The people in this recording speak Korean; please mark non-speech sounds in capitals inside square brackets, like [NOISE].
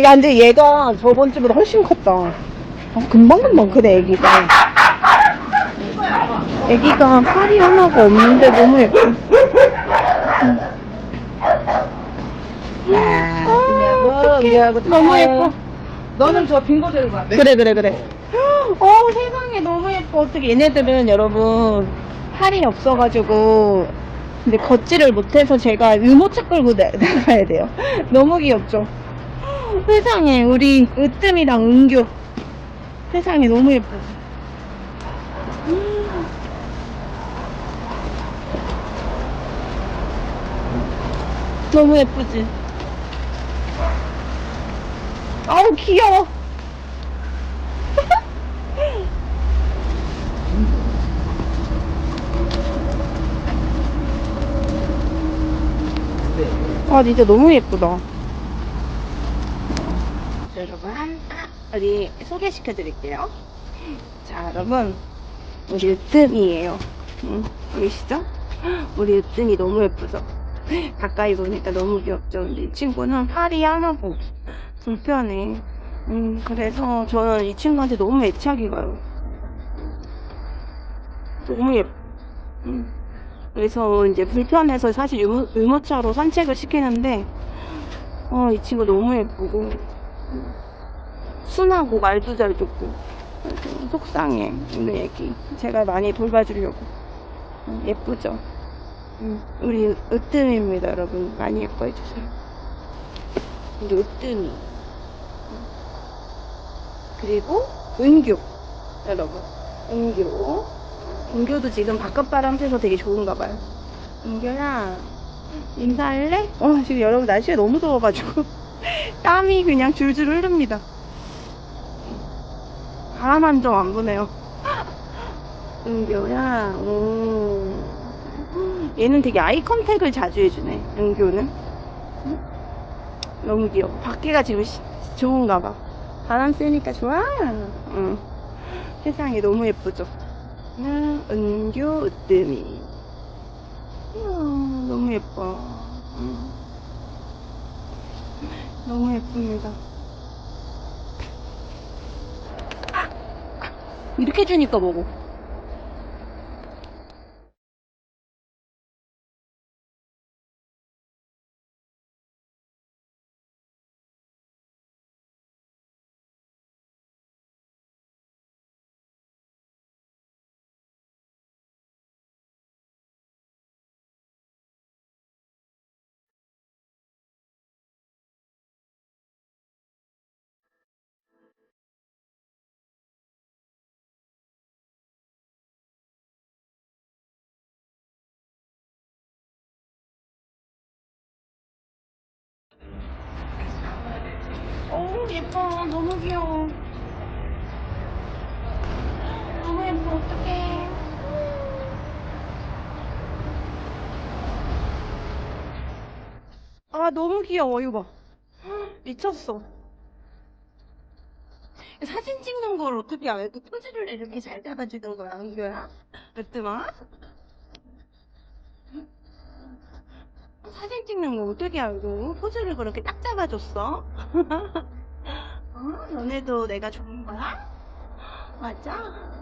야, 근데 얘가 저번 주보다 훨씬 컸다. 어, 금방금방 크네, 애기가. 애기가 팔이 하나가 없는데 너무 예뻐. 아, 너무 예뻐. 너는 저 빙고 들고 와. 그래, 그래, 그래. 어, 세상에 너무 예뻐. 어떻게 얘네들은 여러분, 팔이 없어가지고, 근데 걷지를 못해서 제가 유모차 끌고 나, [LAUGHS] 나가야 돼요. 너무 귀엽죠? 세상에, 우리 으뜸이랑 은교. 세상에 너무 예뻐. 너무 예쁘지? 아우, 귀여워. [LAUGHS] 아 진짜 너무 예쁘다 여러분 우리 소개시켜 드릴게요 자 여러분 우리 으뜸이에요 응, 보이시죠? 우리 으뜸이 너무 예쁘죠? 가까이 보니까 너무 귀엽죠? 근데 이 친구는 팔이 하나고 불편해 음, 그래서 저는 이 친구한테 너무 애착이 가요 너무 예뻐 음. 그래서 이제 불편해서 사실 유모, 유모차로 산책을 시키는데 어, 이 친구 너무 예쁘고 순하고 말도 잘 듣고. 속상해 우리 애기. 제가 많이 돌봐주려고. 어, 예쁘죠? 음, 우리 으뜸입니다 여러분. 많이 예뻐해 주세요. 우리 으뜸이. 음. 그리고 은교. 여러분 은교. 은교도 지금 바깥 바람 쐬서 되게 좋은가 봐요. 은교야, 인사할래? 어, 지금 여러분 날씨가 너무 더워가지고 [LAUGHS] 땀이 그냥 줄줄 흐릅니다. 바람 한점안 부네요. [LAUGHS] 은교야, 음. 얘는 되게 아이 컨택을 자주 해주네, 은교는. 응? 너무 귀여워. 밖에가 지금 시- 좋은가 봐. 바람 쐬니까 좋아. 응. 세상이 너무 예쁘죠? 는 은교 으뜸이 너무 예뻐 음. 너무 예쁩니다. 이렇게 주니까 뭐고 예뻐. 너무 귀여워. 너무 예뻐. 어떡해. 아 너무 귀여워. 이거 봐. 미쳤어. 사진 찍는 걸 어떻게 알고 포즈를 이렇게 잘 잡아주는 거야 은교야. 으뜸아 사진 찍는 거 어떻게 알고? 포즈를 그렇게 딱 잡아줬어? [LAUGHS] 어? 너네도 내가 좋은 거야? 맞아?